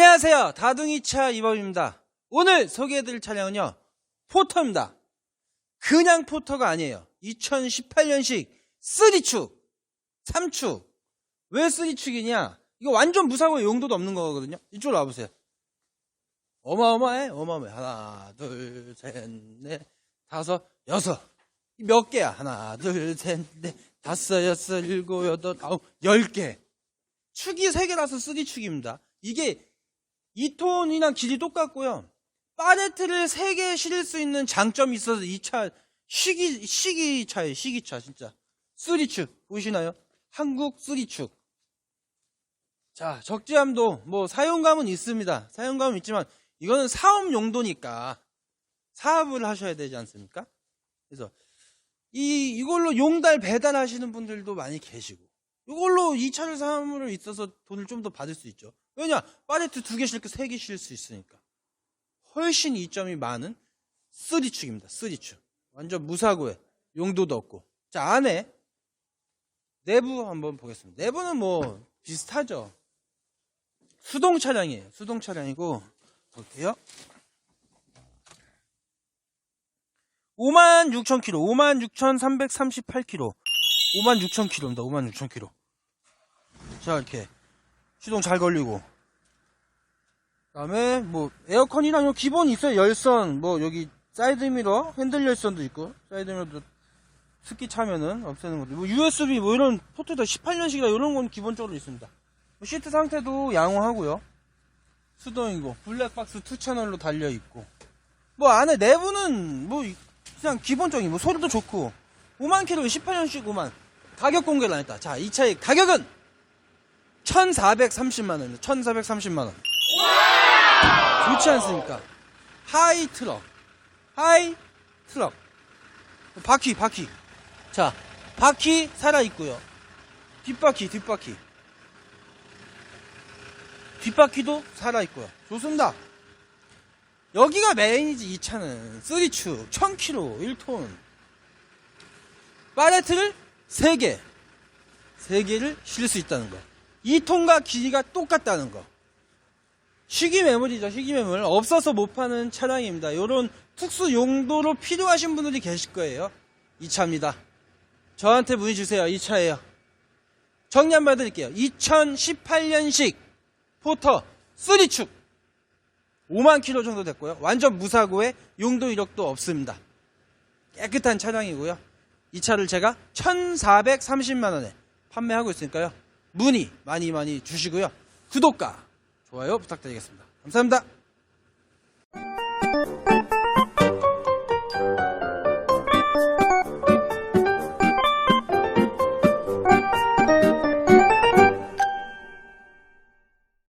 안녕하세요. 다둥이차 이범입니다. 오늘 소개해드릴 차량은요. 포터입니다. 그냥 포터가 아니에요. 2018년식 3축, 3축. 왜 3축이냐? 이거 완전 무사고 용도도 없는 거거든요. 이쪽으로 와보세요. 어마어마해, 어마어마해. 하나, 둘, 셋, 넷, 다섯, 여섯. 몇 개야? 하나, 둘, 셋, 넷, 다섯, 여섯, 일곱, 여덟, 아홉, 열 개. 축이 세 개라서 3축입니다. 이게 2톤이랑 길이 똑같고요. 파레트를 3개 실을 수 있는 장점이 있어서 이 차 시기 시기차예요. 시기차 진짜. 3축 보이시나요? 한국 3축. 자, 적재함도 뭐 사용감은 있습니다. 사용감은 있지만 이거는 사업 용도니까 사업을 하셔야 되지 않습니까? 그래서 이 이걸로 용달 배달하시는 분들도 많이 계시고 이걸로 이 차를 사함으로 있어서 돈을 좀 더 받을 수 있죠. 왜냐? 파레트 두 개 실고 세 개실수 있으니까. 훨씬 이점이 많은 3축입니다. 3축. 완전 무사고에 용도도 없고. 자, 안에 내부 한번 보겠습니다. 내부는 뭐 비슷하죠. 수동 차량이에요. 수동 차량이고 볼게요. 56,000km, 56,338km, 56,000km입니다. 56,000km. 자, 이렇게 시동 잘 걸리고. 그 다음에 뭐 에어컨이랑 요 기본 있어요. 열선, 뭐 여기 사이드 미러, 핸들 열선도 있고, 사이드 미러도 습기 차면은 없애는 것도. 뭐 USB 뭐 이런 포트다 18년식이라 이런 건 기본적으로 있습니다. 뭐 시트 상태도 양호하고요. 수동이고 블랙박스 2 채널로 달려 있고. 뭐 안에 내부는 뭐 그냥 기본적인 뭐 소리도 좋고 5만 킬로 18년식 5만 가격 공개를 안 했다. 자, 이 차의 가격은 1,430만 원입니다. 1,430만 원. 좋지 않습니까? 하이 트럭. 하이 트럭. 바퀴, 바퀴. 자, 바퀴 살아있고요. 뒷바퀴, 뒷바퀴. 뒷바퀴도 살아있고요. 좋습니다. 여기가 메인이지, 이 차는. 3축, 1000km, 1톤. 파레트를 3개. 3개를 실을 수 있다는 거. 2톤과 길이가 똑같다는 거. 시기 매물이죠, 시기 매물. 없어서 못 파는 차량입니다. 요런 특수 용도로 필요하신 분들이 계실 거예요. 이 차입니다. 저한테 문의 주세요. 이 차예요. 정리 한번 해드릴게요. 2018년식 포터 3축. 5만 킬로 정도 됐고요. 완전 무사고에 용도 이력도 없습니다. 깨끗한 차량이고요. 이 차를 제가 1,430만 원에 판매하고 있으니까요. 문의 많이 많이 주시고요. 구독과 좋아요 부탁드리겠습니다. 감사합니다.